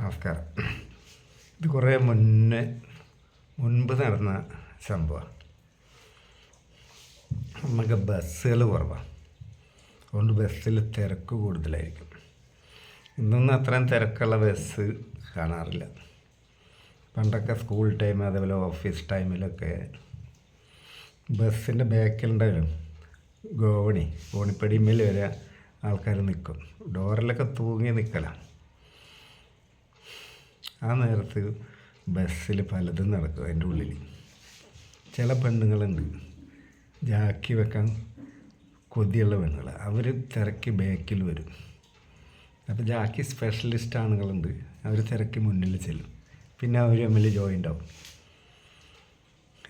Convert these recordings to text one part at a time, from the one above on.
നമസ്കാരം. ഇത് കുറേ മുന്നേ മുൻപ് നടന്ന സംഭവമാണ് നമുക്ക് ബസ്സുകൾ കുറവാണ് അതുകൊണ്ട് ബസ്സിൽ തിരക്ക് കൂടുതലായിരിക്കും. ഇന്നൊന്നും അത്രയും തിരക്കുള്ള ബസ് കാണാറില്ല. പണ്ടൊക്കെ സ്കൂൾ ടൈം അതേപോലെ ഓഫീസ് ടൈമിലൊക്കെ ബസ്സിന്റെ ബാക്കിലുണ്ടായാലും ഗോവണി ഗോണിപ്പടിമേൽ വരെ ആൾക്കാർ നിൽക്കും ഡോറിലൊക്കെ തൂങ്ങി നിൽക്കലാണ് ആ നേരത്ത് ബസ്സിൽ പലതും നടക്കും അതിന്റെ ഉള്ളിൽ. ചില പെണ്ണുങ്ങളുണ്ട്. ജാക്കി വെക്കാൻ കൊതിയുള്ള പെണ്ണുകൾ അവർ തിരക്കി ബാക്കിൽ വരും. അപ്പോൾ ജാക്കി സ്പെഷ്യലിസ്റ്റ് ആണുങ്ങളുണ്ട്. അവർ തിരക്കി മുന്നിൽ ചെല്ലും. പിന്നെ അവർ തമ്മിൽ ജോയിന്റ് ആവും.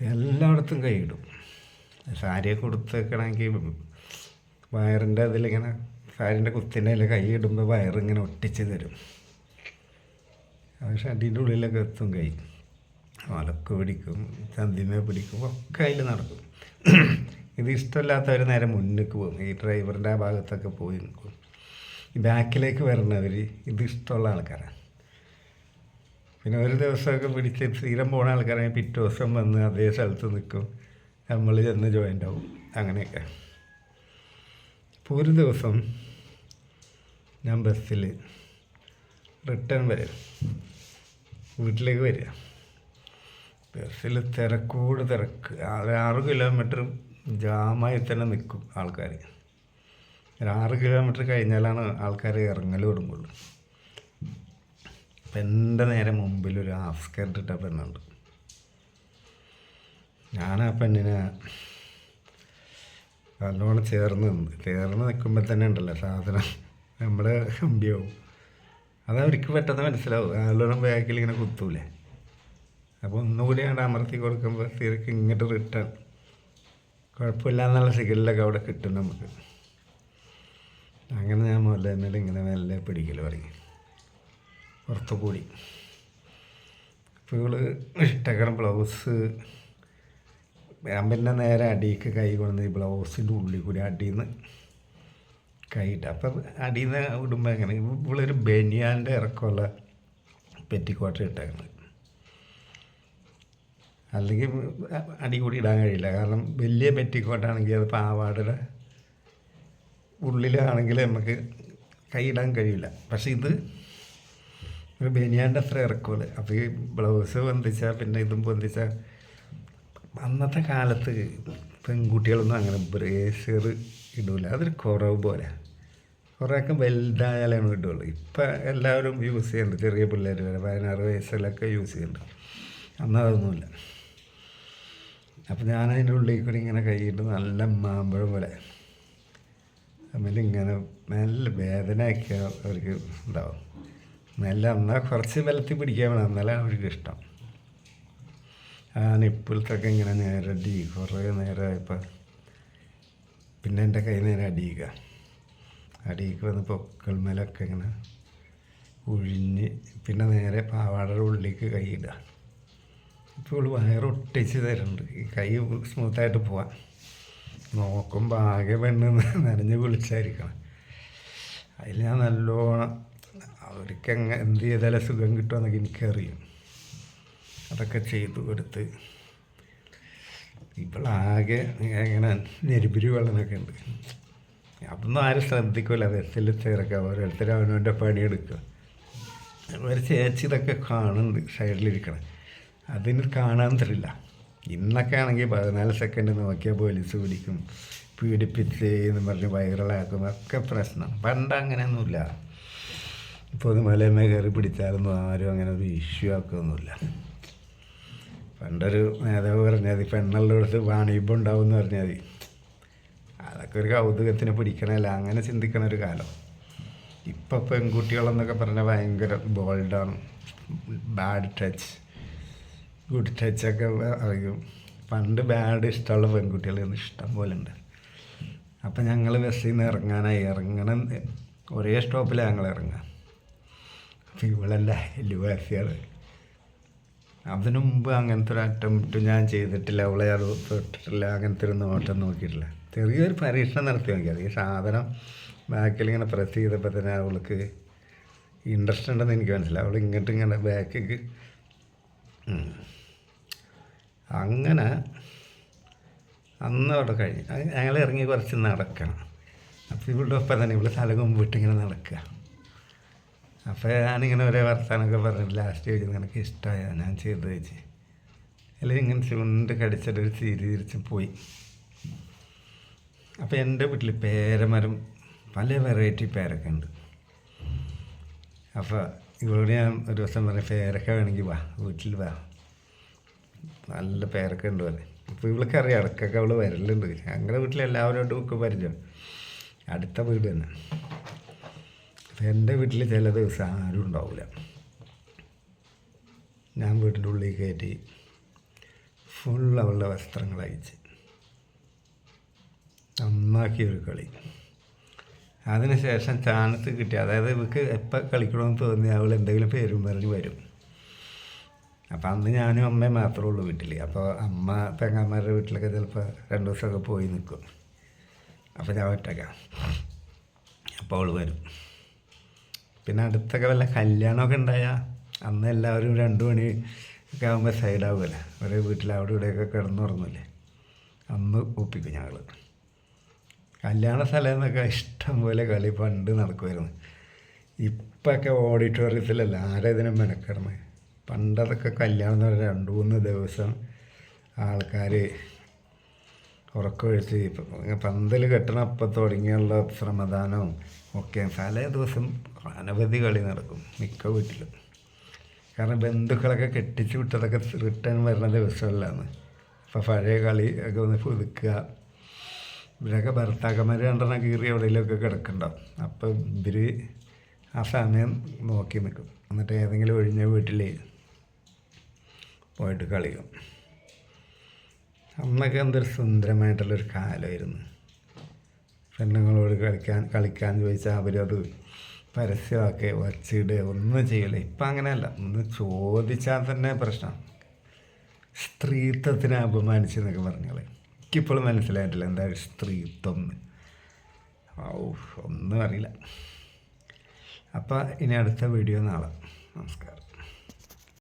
എല്ലായിടത്തും കൈയിടും. സാരിയൊക്കെ കൊടുത്തേക്കണമെങ്കിൽ വയറിന്റെ അതിലിങ്ങനെ സാരിന്റെ കുത്തിന്റെ അതിൽ കൈയിടുമ്പോൾ വയറിങ്ങനെ ഒട്ടിച്ച് തരും. പക്ഷെ അടിയുടെ ഉള്ളിലൊക്കെ എത്തും കൈ. മലക്ക് പിടിക്കും ചന്തിമ പിടിക്കും ഒക്കെ അതിൽ നടക്കും. ഇത് ഇഷ്ടമില്ലാത്തവർ നേരെ മുന്നിലേക്ക് പോകും. ഈ ഡ്രൈവറിന്റെ ആ ഭാഗത്തൊക്കെ പോയി നിൽക്കും. ഈ ബാക്കിലേക്ക് വരുന്നവർ ഇത് ഇഷ്ടമുള്ള ആൾക്കാരാണ്. പിന്നെ ഒരു ദിവസമൊക്കെ പിടിച്ച് സ്ഥിരം പോണ ആൾക്കാരാണെങ്കിൽ പിറ്റേ ദിവസം വന്ന് അതേ സ്ഥലത്ത് നിൽക്കും. നമ്മൾ ചെന്ന് ജോയിന്റ് ആവും. അങ്ങനെയൊക്കെ. അപ്പോൾ ഒരു ദിവസം ഞാൻ ബസ്സിൽ റിട്ടേൺ വരും. വീട്ടിലേക്ക് വരിക. ബസ്സിൽ തിരക്കൂട് തിരക്ക്. ആറ് കിലോമീറ്റർ ജാമായി തന്നെ നിൽക്കും ആൾക്കാർ ആറ് കിലോമീറ്റർ കഴിഞ്ഞാലാണ് ആൾക്കാർ ഇറങ്ങൽ തുടങ്ങുള്ളൂ. അപ്പം എന്റെ നേരെ മുമ്പിൽ ഒരു ഹാഫ് സ്കർട്ട് ഇട്ട പെണ്ണുണ്ട്. ഞാൻ ആ പെണ്ണിനെ നല്ലോണം ചേർന്ന് നിന്ന് ചേർന്ന് നിൽക്കുമ്പോൾ തന്നെ ഉണ്ടല്ലോ സാധനം. നമ്മുടെ കമ്പിയാവും അത് അവർക്ക് പെട്ടെന്ന് മനസ്സിലാവും. നല്ലോണം ബാക്കിൽ ഇങ്ങനെ കുത്തൂലേ. അപ്പോൾ ഒന്നുകൂടി അവിടെ അമർത്തി കൊടുക്കുമ്പോൾ തീരക്ക് ഇങ്ങോട്ട് റിട്ടേൺ കുഴപ്പമില്ല എന്നുള്ള സിഗ്നലൊക്കെ അവിടെ കിട്ടും നമുക്ക്. അങ്ങനെ ഞാൻ മുതലേന്നിൽ ഇങ്ങനെ മെല്ലെ പിടിക്കൽ തുടങ്ങി. പുറത്തു കൂടി. അപ്പോൾ ഇവൾ ഇഷ്ടക്കണം ബ്ലൗസ് ഞാൻ പിന്നെ നേരെ അടിക്ക് കൈ കൊണ്ടുവന്ന് ഈ ബ്ലൗസിന്റെ ഉള്ളിൽ കൂടി അടിയിൽ നിന്ന് കൈയിട്ട് അപ്പം അടിയിൽ നിന്ന് ഇടുമ്പോൾ എങ്ങനെ? ഇവളൊരു ബനിയാന്റെ ഇറക്കമുള്ള പെറ്റിക്കോട്ട ഇട്ടേക്കുന്നത് അല്ലെങ്കിൽ അടി കൂടി ഇടാൻ കഴിയില്ല. കാരണം വലിയ പെറ്റിക്കോട്ടാണെങ്കിൽ അത് പാവാടയുടെ ഉള്ളിലാണെങ്കിൽ നമുക്ക് കൈ ഇടാൻ കഴിയില്ല പക്ഷേ ഇത് ഒരു ബനിയാന്റെ അത്ര ഇറക്കുമല്ലോ? അപ്പോൾ ഈ ബ്ലൗസ് പൊന്തിച്ചാൽ പിന്നെ ഇതും പൊന്തിച്ചാൽ അന്നത്തെ കാലത്ത് പെൺകുട്ടികളൊന്നും അങ്ങനെ ബ്രേസർ ഇടൂല. അതൊരു കുറവ് പോലെ. കുറേയൊക്കെ വലുതായാലാണ് ഇടുള്ളൂ ഇപ്പം എല്ലാവരും യൂസ് ചെയ്യുന്നുണ്ട്. ചെറിയ പിള്ളേർ വരെ പതിനാറ് വയസ്സിലൊക്കെ യൂസ് ചെയ്യുന്നുണ്ട്. അന്ന് അതൊന്നുമില്ല. അപ്പം ഞാൻ അതിന്റെ ഉള്ളിൽ കൂടി ഇങ്ങനെ കൈയിട്ട് നല്ല മാമ്പഴം പോലെ ഇങ്ങനെ നല്ല വേദനയൊക്കെ അവർക്ക് ഉണ്ടാവും. നല്ല എന്നാൽ കുറച്ച് ബലത്തിൽ പിടിക്കാൻ വേണം. എന്നാലേ അവർക്ക് ഇഷ്ടം. ആ ഇപ്പോഴത്തൊക്കെ ഇങ്ങനെ നേരെ അടി കുറേ നേരമായപ്പോൾ പിന്നെ എന്റെ കൈ നേരെ അടിയുക അടിയിക്ക് വന്ന് പൊക്കൾമേലൊക്കെ ഇങ്ങനെ ഉഴിഞ്ഞ് പിന്നെ നേരെ പാവാടയുടെ ഉള്ളിലേക്ക് കൈയിടുക ഇപ്പോൾ ഇവൾ വയറൊട്ടിച്ച് തരുന്നുണ്ട് ഈ കൈ സ്മൂത്തായിട്ട് പോവാൻ നോക്കുമ്പോൾ ആകെ പെണ്ണ് നനഞ്ഞ് കുളിച്ചായിരിക്കണം. അതിൽ ഞാൻ നല്ലോണം അവർക്ക് എങ്ങനെ എന്ത് ചെയ്താലും സുഖം കിട്ടുമെന്നൊക്കെ എനിക്കറിയും. അതൊക്കെ ചെയ്തു കൊടുത്ത് ഇവളാകെ ഇങ്ങനെ നെരുപിരി വെള്ളമൊക്കെ ഉണ്ട്. അതൊന്നും ആരും ശ്രദ്ധിക്കില്ല ബസ്സിൽ ചേർക്കുക ഓരോരുത്തരും അവനവന്റെ പണിയെടുക്കുക. ഒരു ചേച്ചി ഇതൊക്കെ കാണുന്നുണ്ട് സൈഡിലിരിക്കണം. അതിന് കാണാൻ തരില്ല ഇന്നൊക്കെ ആണെങ്കിൽ പതിനാല് സെക്കൻഡ് നോക്കിയാൽ പോലീസ് പിടിക്കും. പീഡിപ്പിച്ച് എന്ന് പറഞ്ഞ് വൈറലാക്കും ഒക്കെ പ്രശ്നം. പണ്ട് അങ്ങനെയൊന്നുമില്ല. ഇപ്പോൾ മലയമ്മ കയറി പിടിച്ചാലൊന്നും ആരും അങ്ങനെ ഒരു ഇഷ്യൂ ആക്കുകയൊന്നുമില്ല പണ്ടൊരു നേതാവ് പറഞ്ഞാൽ പെണ്ണുള്ളടത്ത് വാണിഭം ഉണ്ടാവും എന്ന് പറഞ്ഞാൽ ഒരു കൗതുകത്തിന് പിടിക്കണല്ല അങ്ങനെ ചിന്തിക്കണ ഒരു കാലം. ഇപ്പം പെൺകുട്ടികളെന്നൊക്കെ പറഞ്ഞാൽ ഭയങ്കര ബോൾഡാണ് ബാഡ് ടച്ച് ഗുഡ് ടച്ചൊക്കെ അറിയും. പണ്ട് ബാഡ് ഇഷ്ടമുള്ള പെൺകുട്ടികൾ ഇഷ്ടം പോലെ ഉണ്ട്. അപ്പം ഞങ്ങൾ ബസ്സിൽ നിന്ന് ഇറങ്ങാനായി. ഇറങ്ങണം ഒരേ സ്റ്റോപ്പിലാണ് ഞങ്ങൾ ഇറങ്ങുക അപ്പം ഇവളല്ല എല്ലുവാസിയാണ് അതിനു മുമ്പ് അങ്ങനത്തെ ഒരു അറ്റംപ്റ്റ് ഞാൻ ചെയ്തിട്ടില്ല. അവളെ അത് തൊട്ടിട്ടില്ല. അങ്ങനത്തെ ഒരു നോട്ടം നോക്കിയിട്ടില്ല. ചെറിയൊരു പരീക്ഷണം നടത്തി നോക്കിയത് ഈ സാധനം ബാക്കിൽ ഇങ്ങനെ പ്രസ് ചെയ്തപ്പോൾ തന്നെ അവൾക്ക് ഇൻട്രസ്റ്റ് ഉണ്ടെന്ന് എനിക്ക് മനസ്സിലായി. അവൾ ഇങ്ങോട്ട് ഇങ്ങനെ ബാക്കിക്ക്. അങ്ങനെ അന്ന് അവിടെ കഴിഞ്ഞു. ഞങ്ങൾ ഇറങ്ങി കുറച്ച് നടക്കണം. അപ്പോൾ ഇവിടെ ഒപ്പം തന്നെ ഇവിടെ തല മുമ്പിട്ട് ഇങ്ങനെ നടക്കുക. അപ്പോൾ ഞാനിങ്ങനെ ഒരേ വർത്താനൊക്കെ പറഞ്ഞിട്ട് ലാസ്റ്റ് ചോദിച്ചു നിനക്ക് ഇഷ്ടമായ ഞാൻ ചെയ്ത് വെച്ച്. അല്ലെങ്കിൽ ഇങ്ങനെ ചുണ്ട് കടിച്ചിട്ട് ഒരു ചിരി തിരിച്ച് പോയി. അപ്പോൾ എന്റെ വീട്ടിൽ പേരമരം പല വെറൈറ്റി പേരൊക്കെ ഉണ്ട്. അപ്പോൾ ഇവളോട് ഞാൻ ഒരു ദിവസം പറഞ്ഞു പേരക്ക വേണമെങ്കിൽ വാ വീട്ടിൽ വാ. നല്ല പേരൊക്കെ ഉണ്ട് പോലെ അപ്പോൾ ഇവൾക്ക് അറിയാം ഇടക്കൊക്കെ അവൾ വരലുണ്ട്. ഞങ്ങളുടെ വീട്ടിൽ എല്ലാവരോടും ഒക്കെ പരിചയം. അടുത്ത വീട് തന്നെ. അപ്പം എന്റെ വീട്ടിൽ ചില ദിവസം ആരും ഉണ്ടാവില്ല ഞാൻ വീട്ടിന്റെ ഉള്ളിൽ കയറ്റി ഫുൾ അവളുടെ വസ്ത്രങ്ങൾ അയച്ച് നന്നാക്കി ഒരു കളി. അതിനുശേഷം ചാൻസ് കിട്ടി. അതായത് ഇവർക്ക് എപ്പോൾ കളിക്കണമെന്ന് തോന്നി അവൾ എന്തെങ്കിലും പേരും പറഞ്ഞ് വരും. അപ്പം അന്ന് ഞാനും അമ്മയും മാത്രമേ ഉള്ളൂ വീട്ടിൽ അപ്പോൾ അമ്മ പെങ്ങാമാരുടെ വീട്ടിലൊക്കെ ചിലപ്പോൾ രണ്ട് ദിവസമൊക്കെ പോയി നിൽക്കും അപ്പോൾ ഞാൻ ഒറ്റക്കാം. അപ്പോൾ അവൾ വരും. പിന്നെ അടുത്തൊക്കെ വല്ല കല്യാണമൊക്കെ ഉണ്ടായാൽ അന്ന് എല്ലാവരും രണ്ട് മണി ഒക്കെ ആകുമ്പോൾ സൈഡാവുമല്ലേ ഒരേ വീട്ടിൽ അവിടെ ഇവിടെയൊക്കെ കിടന്നുറങ്ങില്ലേ. അന്ന് ഒപ്പിക്കും ഞങ്ങൾ കല്യാണ സ്ഥലം എന്നൊക്കെ ഇഷ്ടം പോലെ കളി പണ്ട് നടക്കുമായിരുന്നു ഇപ്പൊക്കെ ഓഡിറ്റോറിയത്തിലല്ല ആരാ ഇതിനെ മെനക്കിടണേ? പണ്ടതൊക്കെ കല്യാണം എന്ന് പറഞ്ഞാൽ രണ്ട് മൂന്ന് ദിവസം ആൾക്കാർ ഉറക്കമൊഴിച്ച് പന്തൽ കെട്ടണം അപ്പം തുടങ്ങിയുള്ള ശ്രമദാനവും ഒക്കെ പല ദിവസം അനവധി കളി നടക്കും മിക്ക വീട്ടിലും. കാരണം ബന്ധുക്കളൊക്കെ കെട്ടിച്ച് വിട്ടതൊക്കെ റിട്ടേൺ വരുന്ന ദിവസമല്ലാന്ന്. അപ്പോൾ പഴയ കളി ഒക്കെ ഒന്ന് പുതുക്കുക. ഇവരൊക്കെ ഭർത്താക്കന്മാർ രണ്ടെണ്ണം കീറി എവിടെയെങ്കിലുമൊക്കെ കിടക്കുന്നുണ്ടാവും അപ്പം ഇവർ ആ സമയം നോക്കി നിൽക്കും. എന്നിട്ട് ഏതെങ്കിലും ഒഴിഞ്ഞ വീട്ടിൽ പോയിട്ട് കളിക്കും. അന്നൊക്കെ എന്തൊരു സുന്ദരമായിട്ടുള്ളൊരു കാലമായിരുന്നു. പെണ്ണുങ്ങളോട് കളിക്കാൻ കളിക്കാൻ ചോദിച്ചാൽ അവരത് പരസ്യമാക്കി വച്ചിടുക ഒന്നും ചെയ്യില്ല. ഇപ്പം അങ്ങനെയല്ല. ഒന്ന് ചോദിച്ചാൽ തന്നെ പ്രശ്നം. സ്ത്രീത്വത്തിനെ അപമാനിച്ചെന്നൊക്കെ പറഞ്ഞാൽ എനിക്കിപ്പോഴും മനസ്സിലായിട്ടില്ല എന്താ സ്ത്രീത്വം ഔ ഒന്നും അറിയില്ല. അപ്പോൾ ഇനി അടുത്ത വീഡിയോ നാളെ. നമസ്കാരം.